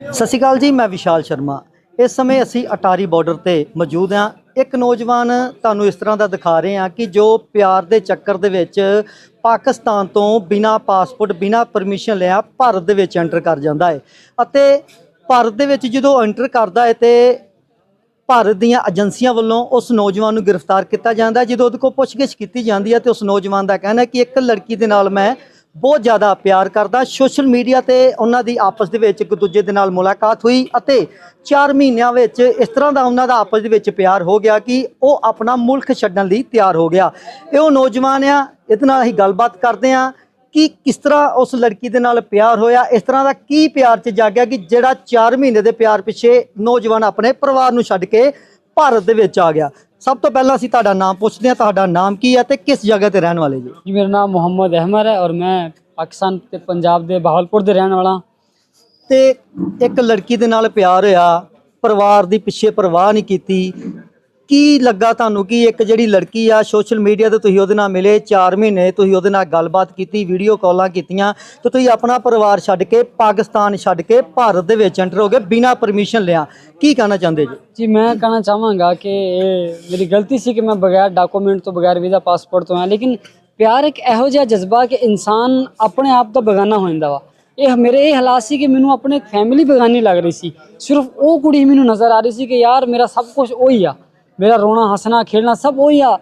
ਸਤਿ ਸ਼੍ਰੀ ਅਕਾਲ ਜੀ, ਮੈਂ ਵਿਸ਼ਾਲ ਸ਼ਰਮਾ। ਇਸ ਸਮੇਂ ਅਸੀਂ ਅਟਾਰੀ ਬਾਰਡਰ ਤੇ ਮੌਜੂਦ ਹਾਂ। ਇੱਕ ਨੌਜਵਾਨ ਤੁਹਾਨੂੰ ਇਸ ਤਰ੍ਹਾਂ ਦਾ ਦਿਖਾ ਰਹੇ ਹਾਂ ਕਿ ਜੋ ਪਿਆਰ ਦੇ ਚੱਕਰ ਦੇ ਵਿੱਚ ਪਾਕਿਸਤਾਨ ਤੋਂ ਬਿਨਾ ਪਾਸਪੋਰਟ ਬਿਨਾ ਪਰਮਿਸ਼ਨ ਲਿਆ, ਭਾਰਤ ਦੇ ਵਿੱਚ ਐਂਟਰ ਕਰ ਜਾਂਦਾ ਹੈ। ਅਤੇ ਭਾਰਤ ਦੇ ਵਿੱਚ ਜਦੋਂ ਐਂਟਰ ਕਰਦਾ ਹੈ ਤੇ ਭਾਰਤ ਦੀਆਂ ਏਜੰਸੀਆਂ ਵੱਲੋਂ ਉਸ ਨੌਜਵਾਨ ਨੂੰ ਗ੍ਰਿਫਤਾਰ ਕੀਤਾ ਜਾਂਦਾ ਜਦੋਂ ਉਹਦੇ ਕੋਲ ਪੁੱਛਗਿੱਛ ਕੀਤੀ ਜਾਂਦੀ ਹੈ ਤੇ ਉਸ ਨੌਜਵਾਨ ਦਾ ਕਹਿਣਾ ਹੈ ਕਿ ਇੱਕ ਲੜਕੀ ਦੇ ਨਾਲ ਮੈਂ ਬਹੁਤ ਜ਼ਿਆਦਾ ਪਿਆਰ ਕਰਦਾ। ਸੋਸ਼ਲ ਮੀਡੀਆ ਤੇ ਉਹਨਾਂ ਦੀ ਆਪਸ ਦੇ ਵਿੱਚ ਇੱਕ ਦੂਜੇ ਦੇ ਨਾਲ ਮੁਲਾਕਾਤ ਹੋਈ ਅਤੇ 4 ਮਹੀਨਿਆਂ ਵਿੱਚ ਇਸ ਤਰ੍ਹਾਂ ਦਾ ਉਹਨਾਂ ਦਾ ਆਪਸ ਦੇ ਵਿੱਚ ਪਿਆਰ ਹੋ ਗਿਆ ਕਿ ਉਹ ਆਪਣਾ ਮੁਲਕ ਛੱਡਣ ਲਈ ਤਿਆਰ ਹੋ ਗਿਆ। ਇਹ ਉਹ ਨੌਜਵਾਨ ਆ, ਇਹਦੇ ਨਾਲ ਅਸੀਂ ਗੱਲਬਾਤ ਕਰਦੇ ਆ ਕਿ ਕਿਸ ਤਰ੍ਹਾਂ ਉਸ ਲੜਕੀ ਦੇ ਨਾਲ ਪਿਆਰ ਹੋਇਆ, ਇਸ ਤਰ੍ਹਾਂ ਦਾ ਕੀ ਪਿਆਰ ਚ ਜਾਗਿਆ ਕਿ ਜਿਹੜਾ 4 ਮਹੀਨੇ ਦੇ ਪਿਆਰ ਪਿੱਛੇ ਨੌਜਵਾਨ ਆਪਣੇ ਪਰਿਵਾਰ ਨੂੰ ਛੱਡ ਕੇ ਭਾਰਤ ਦੇ ਵਿੱਚ ਆ ਗਿਆ। ਸਭ ਤੋਂ ਪਹਿਲਾਂ ਅਸੀਂ ਤੁਹਾਡਾ ਨਾਮ ਪੁੱਛਦੇ ਹਾਂ ਤੁਹਾਡਾ ਨਾਮ ਕੀ ਹੈ ਤੇ ਕਿਸ ਜਗ੍ਹਾ ਤੇ ਰਹਿਣ ਵਾਲੇ ਜੀ ਜੀ ਮੇਰਾ ਨਾਮ ਮੁਹੰਮਦ ਅਹਿਮਦ ਹੈ ਔਰ ਮੈਂ ਪਾਕਿਸਤਾਨ ਤੇ ਪੰਜਾਬ ਦੇ ਬਹਾਵਲਪੁਰ ਦੇ ਰਹਿਣ ਵਾਲਾ। ਤੇ ਇੱਕ ਲੜਕੀ ਦੇ ਨਾਲ ਪਿਆਰ ਹੋਇਆ ਪਰਿਵਾਰ ਦੀ ਪਿੱਛੇ ਪਰਵਾਹ ਨਹੀਂ ਕੀਤੀ ਕੀ ਲੱਗਾ ਤੁਹਾਨੂੰ? ਕਿ ਇੱਕ ਜਿਹੜੀ ਲੜਕੀ ਆ ਸੋਸ਼ਲ ਮੀਡੀਆ ਤੇ ਤੁਸੀਂ ਉਹਦੇ ਨਾਲ ਮਿਲੇ 4 ਮਹੀਨੇ ਤੁਸੀਂ ਉਹਦੇ ਨਾਲ ਗੱਲਬਾਤ ਕੀਤੀ ਵੀਡੀਓ ਕਾਲਾਂ ਕੀਤੀਆਂ, ਤੇ ਤੁਸੀਂ ਆਪਣਾ ਪਰਿਵਾਰ ਛੱਡ ਕੇ, ਪਾਕਿਸਤਾਨ ਛੱਡ ਕੇ, ਭਾਰਤ ਦੇ ਵਿੱਚ ਐਂਟਰ ਹੋ ਗਏ, ਬਿਨਾਂ ਪਰਮਿਸ਼ਨ ਲਿਆ। ਕੀ ਕਹਿਣਾ ਚਾਹੁੰਦੇ ਜੀ? ਜੀ, ਮੈਂ ਕਹਿਣਾ ਚਾਹਾਂਗਾ ਕਿ ਇਹ ਮੇਰੀ ਗਲਤੀ ਸੀ ਕਿ ਮੈਂ ਬਗੈਰ ਡਾਕੂਮੈਂਟ ਤੋਂ, ਬਗੈਰ ਵੀਜ਼ਾ ਪਾਸਪੋਰਟ ਤੋਂ ਆਇਆ, ਲੇਕਿਨ ਪਿਆਰ ਇੱਕ ਇਹੋ ਜਿਹਾ ਜਜ਼ਬਾ ਕਿ ਇਨਸਾਨ ਆਪਣੇ ਆਪ ਦਾ ਬੇਗਾਨਾ ਹੋ ਜਾਂਦਾ ਵਾ। ਇਹ ਮੇਰੇ ਇਹ ਹਾਲਾਤ ਸੀ ਕਿ ਮੈਨੂੰ ਆਪਣੇ ਫੈਮਿਲੀ ਬੇਗਾਨੀ ਲੱਗ ਰਹੀ ਸੀ। ਸਿਰਫ ਉਹ ਕੁੜੀ ਮੈਨੂੰ ਨਜ਼ਰ ਆ ਰਹੀ ਸੀ ਕਿ ਯਾਰ ਮੇਰਾ ਸਭ ਕੁਝ ਉਹੀ ਆ। ਮੇਰਾ ਰੋਣਾ, ਹੱਸਣਾ, ਖੇਡਣਾ ਸਭ ਉਹੀ ਆ।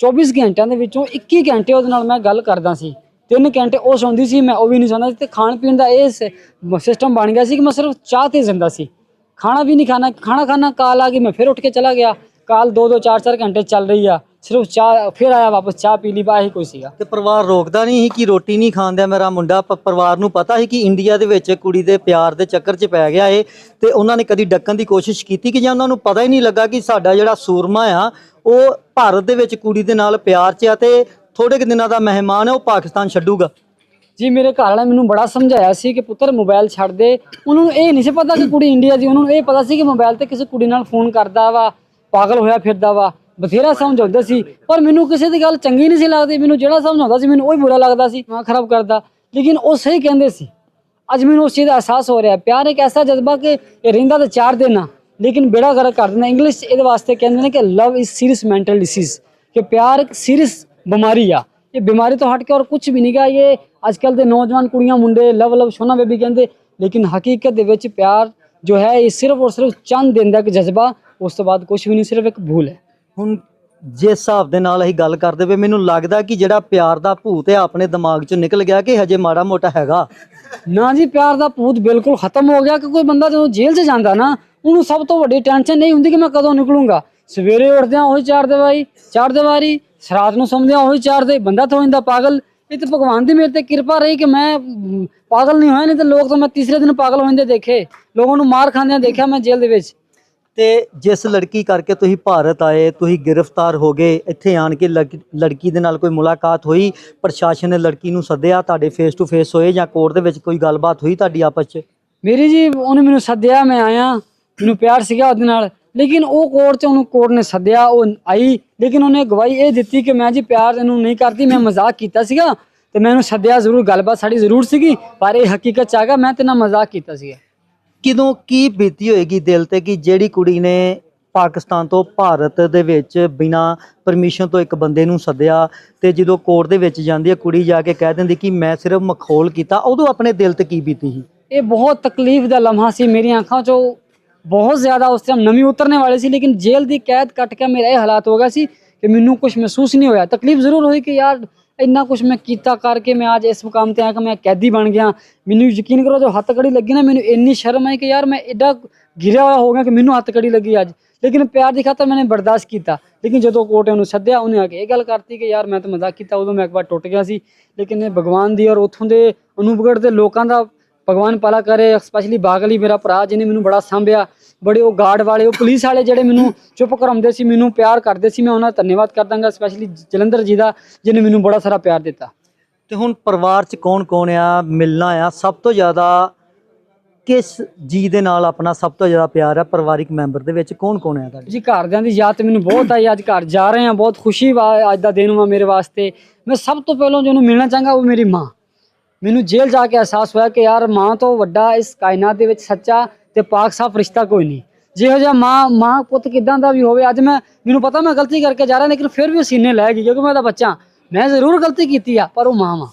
24 ਘੰਟਿਆਂ ਦੇ ਵਿੱਚੋਂ 21 ਘੰਟੇ ਉਹਦੇ ਨਾਲ ਮੈਂ ਗੱਲ ਕਰਦਾ ਸੀ। ਤਿੰਨ ਘੰਟੇ ਉਹ ਸੌਂਦੀ ਸੀ, ਮੈਂ ਉਹ ਵੀ ਨਹੀਂ ਸੌਂਦਾ ਸੀ ਤੇ ਖਾਣ ਪੀਣ ਦਾ ਇਹ ਸਿਸਟਮ ਬਣ ਗਿਆ ਸੀ ਕਿ ਮੈਂ ਸਿਰਫ ਚਾਹ ਤੇ ਜ਼ਿੰਦਾ ਸੀ। ਖਾਣਾ ਵੀ ਨਹੀਂ ਖਾਣਾ ਖਾਣਾ ਖਾਣਾ, ਕਾਲ ਆ ਗਈ, ਮੈਂ ਫਿਰ ਉੱਠ ਕੇ ਚਲਾ ਗਿਆ। ਕਾਲ ਦੋ ਦੋ ਚਾਰ ਚਾਰ ਘੰਟੇ ਚੱਲ ਰਹੀ ਆ। ਸਿਰਫ ਚਾਹ ਫਿਰ ਆਇਆ ਵਾਪਸ ਚਾਹ ਪੀ ਲਈ ਬਾ ਹੀ ਕੋਈ ਸੀਗਾ। ਤੇ ਪਰਿਵਾਰ ਰੋਕਦਾ ਨਹੀਂ ਸੀ ਕਿ ਰੋਟੀ ਨਹੀਂ ਖਾਂਦਿਆ ਮੇਰਾ ਮੁੰਡਾ ਪ- ਪਰਿਵਾਰ ਨੂੰ ਪਤਾ ਸੀ ਕਿ ਇੰਡੀਆ ਦੇ ਵਿੱਚ ਕੁੜੀ ਦੇ ਪਿਆਰ ਦੇ ਚੱਕਰ 'ਚ ਪੈ ਗਿਆ ਏ ਤੇ ਉਹਨਾਂ ਨੇ ਕਦੀ ਡੱਕਣ ਦੀ ਕੋਸ਼ਿਸ਼ ਕੀਤੀ ਕਿ ਜਾਂ ਉਹਨਾਂ ਨੂੰ ਪਤਾ ਹੀ ਨਹੀਂ ਲੱਗਾ ਕਿ ਸਾਡਾ ਜਿਹੜਾ ਸੂਰਮਾ ਆ ਉਹ ਭਾਰਤ ਦੇ ਵਿੱਚ ਕੁੜੀ ਦੇ ਨਾਲ ਪਿਆਰ 'ਚ ਆ ਤੇ ਥੋੜੇ ਕੁ ਦਿਨਾਂ ਦਾ ਮਹਿਮਾਨ ਹੈ ਉਹ ਪਾਕਿਸਤਾਨ ਛੱਡੂਗਾ। ਜੀ ਮੇਰੇ ਘਰ ਵਾਲਾ ਮੈਨੂੰ ਬੜਾ ਸਮਝਾਇਆ ਸੀ ਕਿ ਪੁੱਤਰ ਮੋਬਾਈਲ ਛੱਡ ਦੇ। ਉਹਨਾਂ ਨੂੰ ਇਹ ਨਹੀਂ ਸੀ ਪਤਾ ਕਿ ਕੁੜੀ ਇੰਡੀਆ ਦੀ ਉਹਨਾਂ ਨੂੰ ਇਹ ਪਤਾ ਸੀ ਕਿ ਮੋਬਾਈਲ ਤੇ ਕਿਸੇ ਕੁੜੀ ਨਾਲ ਫੋਨ ਕਰਦਾ ਵਾ ਪਾਗਲ ਹੋਇਆ ਫਿਰਦਾ ਵਾ। ਬਥੇਰਾ ਸਮਝਾਉਂਦੇ ਸੀ ਪਰ ਮੈਨੂੰ ਕਿਸੇ ਦੀ ਗੱਲ ਚੰਗੀ ਨਹੀਂ ਸੀ ਲੱਗਦੀ ਮੈਨੂੰ ਜਿਹੜਾ ਸਮਝਾਉਂਦਾ ਸੀ ਮੈਨੂੰ ਉਹ ਹੀ ਬੁਰਾ ਲੱਗਦਾ ਸੀ ਮੈਂ ਖਰਾਬ ਕਰਦਾ। ਲੇਕਿਨ ਉਹ ਸਹੀ ਕਹਿੰਦੇ ਸੀ। ਅੱਜ ਮੈਨੂੰ ਉਸ ਚੀਜ਼ ਦਾ ਅਹਿਸਾਸ ਹੋ ਰਿਹਾ ਪਿਆਰ ਇੱਕ ਐਸਾ ਜਜ਼ਬਾ ਕਿ ਇਹ ਰਹਿੰਦਾ ਤਾਂ ਚਾਰ ਆ ਲੇਕਿਨ ਬੇੜਾ ਗਰਕ ਕਰ ਦਿੰਦਾ। ਇੰਗਲਿਸ਼ ਇਹਦੇ ਵਾਸਤੇ ਕਹਿੰਦੇ ਨੇ ਕਿ love is serious mental disease ਕਿ ਪਿਆਰ ਇੱਕ ਸੀਰੀਅਸ ਬਿਮਾਰੀ ਆ। ਇਹ ਬਿਮਾਰੀ ਤੋਂ ਹਟ ਕੇ ਔਰ ਕੁਝ ਵੀ ਨਹੀਂਗਾ ਇਹ ਅੱਜਕੱਲ ਦੇ ਨੌਜਵਾਨ ਕੁੜੀਆਂ ਮੁੰਡੇ ਲਵ ਲਵ ਸੋਨਾ ਬੇਬੀ ਕਹਿੰਦੇ ਲੇਕਿਨ ਹਕੀਕਤ ਦੇ ਵਿੱਚ ਪਿਆਰ ਜੋ ਹੈ ਇਹ ਸਿਰਫ ਔਰ ਸਿਰਫ ਚੰਦ ਦਿਨ ਦਾ ਇੱਕ ਜਜ਼ਬਾ ਉਸ ਤੋਂ ਬਾਅਦ ਕੁਝ ਵੀ ਨਹੀਂ ਸਿਰਫ ਇੱਕ ਭੂਲ ਹੈ। ਹੁਣ ਜਿਸ ਹਿਸਾਬ ਦੇ ਨਾਲ ਅਸੀਂ ਗੱਲ ਕਰਦੇ ਪਏ, ਮੈਨੂੰ ਲੱਗਦਾ ਕਿ ਜਿਹੜਾ ਪਿਆਰ ਦਾ ਭੂਤ ਹੈ, ਆਪਣੇ ਦਿਮਾਗ 'ਚੋਂ ਨਿਕਲ ਗਿਆ ਕਿ ਹਜੇ ਮਾੜਾ ਮੋਟਾ ਹੈਗਾ। ਨਾ ਜੀ, ਪਿਆਰ ਦਾ ਭੂਤ ਬਿਲਕੁਲ ਖਤਮ ਹੋ ਗਿਆ ਕਿ ਕੋਈ ਬੰਦਾ ਜਦੋਂ ਜੇਲ੍ਹ 'ਚ ਜਾਂਦਾ ਨਾ, ਉਹਨੂੰ ਸਭ ਤੋਂ ਵੱਡੀ ਟੈਨਸ਼ਨ ਨਹੀਂ ਹੁੰਦੀ ਕਿ ਮੈਂ ਕਦੋਂ ਨਿਕਲੂੰਗਾ। ਸਵੇਰੇ ਉੱਠਦਿਆਂ ਉਹੀ ਚਾਰ ਦੀਵਾਰੀ ਚਾਰ ਦੀਵਾਰੀ ਰਾਤ ਨੂੰ ਸੌਂਦਿਆਂ ਉਹੀ ਚਾਰ ਦੇ, ਬੰਦਾ ਤਾਂ ਹੋ ਪਾਗਲ। ਇਹ ਤੇ ਭਗਵਾਨ ਦੀ ਮੇਰੇ ਤੇ ਕਿਰਪਾ ਰਹੀ ਕਿ ਮੈਂ ਪਾਗਲ ਨਹੀਂ ਹੋਇਆ, ਨਹੀਂ ਤੇ ਲੋਕ ਤਾਂ ਮੈਂ ਤੀਸਰੇ ਦਿਨ ਪਾਗਲ ਹੋ ਜਾਂਦੇ ਦੇਖੇ। ਲੋਕਾਂ ਨੂੰ ਮਾਰ ਖਾਂਦਿਆਂ ਦੇਖਿਆ ਮੈਂ ਜੇਲ੍ਹ ਦੇ ਵਿੱਚ। ਤੇ ਜਿਸ ਲੜਕੀ ਕਰਕੇ ਤੁਸੀਂ ਭਾਰਤ ਆਏ, ਤੁਸੀਂ ਗ੍ਰਿਫਤਾਰ ਹੋ ਗਏ, ਇੱਥੇ ਆਣ ਕੇ ਲੜਕੀ- ਲੜਕੀ ਦੇ ਨਾਲ ਕੋਈ ਮੁਲਾਕਾਤ ਹੋਈ, ਪ੍ਰਸ਼ਾਸਨ ਨੇ ਲੜਕੀ ਨੂੰ ਸੱਦਿਆ, ਤੁਹਾਡੇ ਫੇਸ ਟੂ ਫੇਸ ਹੋਏ ਜਾਂ ਕੋਰਟ ਦੇ ਵਿੱਚ ਕੋਈ ਗੱਲਬਾਤ ਹੋਈ ਤੁਹਾਡੀ ਆਪਸ 'ਚ? ਮੇਰੀ ਜੀ, ਉਹਨੇ ਮੈਨੂੰ ਸੱਦਿਆ, ਮੈਂ ਆਇਆ, ਮੈਨੂੰ ਪਿਆਰ ਸੀਗਾ ਉਹਦੇ ਨਾਲ, ਲੇਕਿਨ ਉਹ ਕੋਰਟ 'ਚ ਉਹਨੂੰ ਕੋਰਟ ਨੇ ਸੱਦਿਆ, ਉਹ ਆਈ, ਲੇਕਿਨ ਉਹਨੇ ਗਵਾਹੀ ਇਹ ਦਿੱਤੀ ਕਿ ਮੈਂ ਜੀ ਪਿਆਰ ਇਹਨੂੰ ਨਹੀਂ ਕਰਦੀ, ਮੈਂ ਮਜ਼ਾਕ ਕੀਤਾ ਸੀਗਾ ਤੇ ਮੈਂ ਉਹਨੂੰ ਸੱਦਿਆ ਜ਼ਰੂਰ, ਗੱਲਬਾਤ ਸਾਡੀ ਜ਼ਰੂਰ ਸੀਗੀ, ਪਰ ਇਹ ਹਕੀਕਤ 'ਚ ਆ ਗਿਆ, ਮੈਂ ਤੇ ਨਾ ਮਜ਼ਾਕ ਕੀਤਾ ਸੀਗਾ। ਕਿਦੋਂ ਕੀ ਬੀਤੀ ਹੋਏਗੀ ਦਿਲ ਤੇ ਕਿ ਜਿਹੜੀ ਕੁੜੀ ਨੇ ਪਾਕਿਸਤਾਨ ਤੋਂ ਭਾਰਤ ਦੇ ਵਿੱਚ ਬਿਨਾ ਪਰਮਿਸ਼ਨ ਤੋਂ ਇੱਕ ਬੰਦੇ ਨੂੰ ਸੱਦਿਆ ਤੇ ਜਦੋਂ ਕੋਰਟ ਦੇ ਵਿੱਚ ਜਾਂਦੀ ਹੈ, ਕੁੜੀ ਜਾ ਕੇ ਕਹਿ ਦਿੰਦੀ ਕਿ ਮੈਂ ਸਿਰਫ ਮਖੌਲ ਕੀਤਾ, ਉਦੋਂ ਆਪਣੇ ਦਿਲ ਤੇ ਕੀ ਬੀਤੀ ਸੀ? ਇਹ ਬਹੁਤ ਤਕਲੀਫ ਦਾ ਲਮਹਾ ਸੀ ਮੇਰੀਆਂ ਅੱਖਾਂ 'ਚੋਂ, ਬਹੁਤ ਜ਼ਿਆਦਾ ਉਸ ਟਾਈਮ ਨਮੀ ਉਤਰਨੇ ਵਾਲੀ ਸੀ, ਲੇਕਿਨ ਜੇਲ੍ਹ ਦੀ ਕੈਦ ਕੱਟ ਕੇ ਮੇਰਾ ਇਹ ਹਾਲਾਤ ਹੋ ਗਿਆ ਸੀ ਕਿ ਮੈਨੂੰ ਕੁਝ ਮਹਿਸੂਸ ਨਹੀਂ ਹੋਇਆ। ਤਕਲੀਫ ਜ਼ਰੂਰ ਹੋਈ ਕਿ ਯਾਰ ਇੰਨਾ ਕੁਝ ਮੈਂ ਕੀਤਾ ਕਰਕੇ ਮੈਂ ਅੱਜ ਇਸ ਮੁਕਾਮ ਤੇ ਆ ਕੇ ਮੈਂ ਕੈਦੀ ਬਣ ਗਿਆ। ਮੈਨੂੰ ਯਕੀਨ ਕਰੋ ਜੋ ਹੱਥ ਕੜੀ ਲੱਗੀ ਨਾ, ਮੈਨੂੰ ਇੰਨੀ ਸ਼ਰਮ ਆਈ ਕਿ ਯਾਰ ਮੈਂ ਐਡਾ ਗਿਰਿਆ ਹੋਇਆ ਹੋ ਗਿਆ ਕਿ ਮੈਨੂੰ ਹੱਥ ਕੜੀ ਲੱਗੀ ਅੱਜ। ਲੇਕਿਨ ਪਿਆਰ ਦੀ ਖਾਤਰ ਮੈंने ਬਰਦਾਸ਼ਤ ਕੀਤਾ। ਲੇਕਿਨ ਜਦੋਂ ਕੋਰਟ ਉਹਨੂੰ ਸੱਦਿਆ, ਉਹਨੇ ਆ ਕੇ ਇਹ ਗੱਲ ਕਰਤੀ ਕਿ ਯਾਰ ਮੈਂ ਤਾਂ ਮਜ਼ਾਕ ਕੀਤਾ, ਉਦੋਂ ਮੈਂ ਇੱਕ ਵਾਰ ਟੁੱਟ ਗਿਆ ਸੀ। ਲੇਕਿਨ ਇਹ ਭਗਵਾਨ ਦੀ ਔਰ ਉਥੋਂ ਦੇ ਅਨੂਪਗੜ ਦੇ ਲੋਕਾਂ ਦਾ ਭਗਵਾਨ ਭਲਾ ਕਰੇ ਸਪੈਸ਼ਲੀ ਬਾਗਲੀ ਮੇਰਾ ਭਰਾ ਜਿਹਨੇ ਮੈਨੂੰ ਬੜਾ ਸੰਭਿਆ ਬੜੇ ਉਹ ਗਾਰਡ ਵਾਲੇ ਉਹ ਪੁਲਿਸ ਵਾਲੇ ਜਿਹੜੇ ਮੈਨੂੰ ਚੁੱਪ ਕਰਾਉਂਦੇ ਸੀ ਮੈਨੂੰ ਪਿਆਰ ਕਰਦੇ ਸੀ ਮੈਂ ਉਹਨਾਂ ਦਾ ਧੰਨਵਾਦ ਕਰਦਾਂਗਾ ਸਪੈਸ਼ਲੀ ਜਲੰਧਰ ਜੀ ਦਾ ਜਿਹਨੇ ਮੈਨੂੰ ਬੜਾ ਸਾਰਾ ਪਿਆਰ ਦਿੱਤਾ। ਤੇ ਹੁਣ ਪਰਿਵਾਰ 'ਚ ਕੌਣ ਕੌਣ ਆ ਮਿਲਣਾ ਆ ਸਭ ਤੋਂ ਜ਼ਿਆਦਾ ਕਿਸ ਜੀ ਦੇ ਨਾਲ ਆਪਣਾ ਸਭ ਤੋਂ ਜ਼ਿਆਦਾ ਪਿਆਰ ਹੈ ਪਰਿਵਾਰਿਕ ਮੈਂਬਰ ਦੇ ਵਿੱਚ ਕੌਣ ਕੌਣ ਹੈ ਤੁਹਾਡੇ? ਜੀ ਘਰਦਿਆਂ ਦੀ ਯਾਦ ਤੇ ਮੈਨੂੰ ਬਹੁਤ ਆਈ ਅੱਜ ਘਰ ਜਾ ਰਹੇ ਹਾਂ ਬਹੁਤ ਖੁਸ਼ੀ ਵਾ ਅੱਜ ਦਾ ਦਿਨ ਵਾ ਮੇਰੇ ਵਾਸਤੇ। ਮੈਂ ਸਭ ਤੋਂ ਪਹਿਲਾਂ ਜਿਹਨੂੰ ਮਿਲਣਾ ਚਾਹਾਂਗਾ ਉਹ ਮੇਰੀ ਮਾਂ। ਮੈਨੂੰ ਜੇਲ੍ਹ ਜਾ ਕੇ ਅਹਿਸਾਸ ਹੋਇਆ ਕਿ ਯਾਰ ਮਾਂ ਤੋਂ ਵੱਡਾ ਇਸ ਕਾਇਨਾਤ ਦੇ ਵਿੱਚ ਸੱਚਾ ਤੇ ਪਾਕ ਸਾਫ਼ ਰਿਸ਼ਤਾ ਕੋਈ ਨਹੀਂ। ਜਿਹੋ ਜਿਹਾ ਮਾਂ ਮਾਂ ਪੁੱਤ ਕਿਦਾਂ ਦਾ ਵੀ ਹੋਵੇ, ਅੱਜ ਮੈਂ, ਮੈਨੂੰ ਪਤਾ ਮੈਂ ਗਲਤੀ ਕਰਕੇ ਜਾ ਰਿਹਾ, ਲੇਕਿਨ ਫਿਰ ਵੀ ਉਹ ਸੀਨੇ ਲੈ ਗਈ, ਕਿਉਂਕਿ ਮੈਂ ਉਹਦਾ ਬੱਚਾ। ਮੈਂ ਜ਼ਰੂਰ ਗਲਤੀ ਕੀਤੀ ਆ, ਪਰ ਉਹ ਮਾਂ ਵਾ।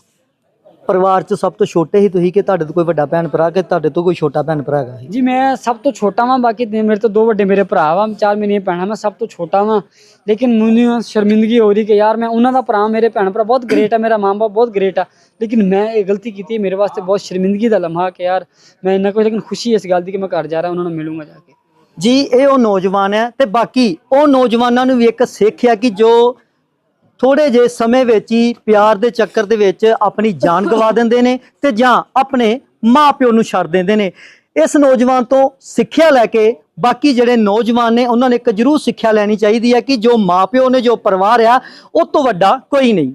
ਪਰਿਵਾਰ 'ਚ ਸਭ ਤੋਂ ਛੋਟੇ ਹੀ ਤੁਸੀਂ ਕਿ ਤੁਹਾਡੇ ਤੋਂ ਕੋਈ ਵੱਡਾ ਭੈਣ ਭਰਾ ਕਿ ਤੁਹਾਡੇ ਤੋਂ ਕੋਈ ਛੋਟਾ ਭੈਣ ਭਰਾ ਹੈਗਾ? ਜੀ ਮੈਂ ਸਭ ਤੋਂ ਛੋਟਾ ਵਾਂ ਬਾਕੀ ਤੇ ਮੇਰੇ ਤੋਂ ਦੋ ਵੱਡੇ ਮੇਰੇ ਭਰਾ ਵਾ ਚਾਰ ਮੇਰੀਆਂ ਭੈਣਾਂ ਮੈਂ ਸਭ ਤੋਂ ਛੋਟਾ ਵਾਂ। ਲੇਕਿਨ ਮੈਨੂੰ ਸ਼ਰਮਿੰਦਗੀ ਹੋ ਰਹੀ ਕਿ ਯਾਰ ਮੈਂ ਉਹਨਾਂ ਦਾ ਭਰਾ ਮੇਰੇ ਭੈਣ ਭਰਾ ਬਹੁਤ ਗ੍ਰੇਟ ਆ ਮੇਰਾ ਮਾਂ ਬਾਪ ਬਹੁਤ ਗ੍ਰੇਟ ਆ। ਲੇਕਿਨ ਮੈਂ ਇਹ ਗਲਤੀ ਕੀਤੀ ਮੇਰੇ ਵਾਸਤੇ ਬਹੁਤ ਸ਼ਰਮਿੰਦਗੀ ਦਾ ਲਮਹਾ ਕਿ ਯਾਰ ਮੈਂ ਇੰਨਾ ਕੁਝ ਲੇਕਿਨ ਖੁਸ਼ੀ ਇਸ ਗੱਲ ਦੀ ਕਿ ਮੈਂ ਘਰ ਜਾ ਰਿਹਾ ਉਹਨਾਂ ਨੂੰ ਮਿਲੂੰਗਾ ਜਾ ਕੇ। ਜੀ ਇਹ ਉਹ ਨੌਜਵਾਨ ਹੈ ਤੇ ਬਾਕੀ ਉਹ ਨੌਜਵਾਨਾਂ ਨੂੰ ਵੀ ਇੱਕ ਸਿੱਖ ਹੈ ਕਿ ਜੋ ਥੋੜੇ ਜੇ ਸਮੇਂ ਵਿੱਚ ਹੀ ਪਿਆਰ ਦੇ ਚੱਕਰ ਦੇ ਵਿੱਚ ਆਪਣੀ ਜਾਨ ਗਵਾ ਦਿੰਦੇ ਨੇ ਤੇ ਜਾਂ ਆਪਣੇ ਮਾਪਿਓ ਨੂੰ ਛੱਡ ਦਿੰਦੇ ਨੇ। ਇਸ ਨੌਜਵਾਨ ਤੋਂ ਸਿੱਖਿਆ ਲੈ ਕੇ ਬਾਕੀ ਜਿਹੜੇ ਨੌਜਵਾਨ ਨੇ, ਉਹਨਾਂ ਨੇ ਇੱਕ ਜ਼ਰੂਰ ਸਿੱਖਿਆ ਲੈਣੀ ਚਾਹੀਦੀ ਹੈ ਕਿ ਜੋ ਮਾਪਿਓ ਨੇ, ਜੋ ਪਰਿਵਾਰ ਆ, ਉਹ ਤੋਂ ਵੱਡਾ ਕੋਈ ਨਹੀਂ।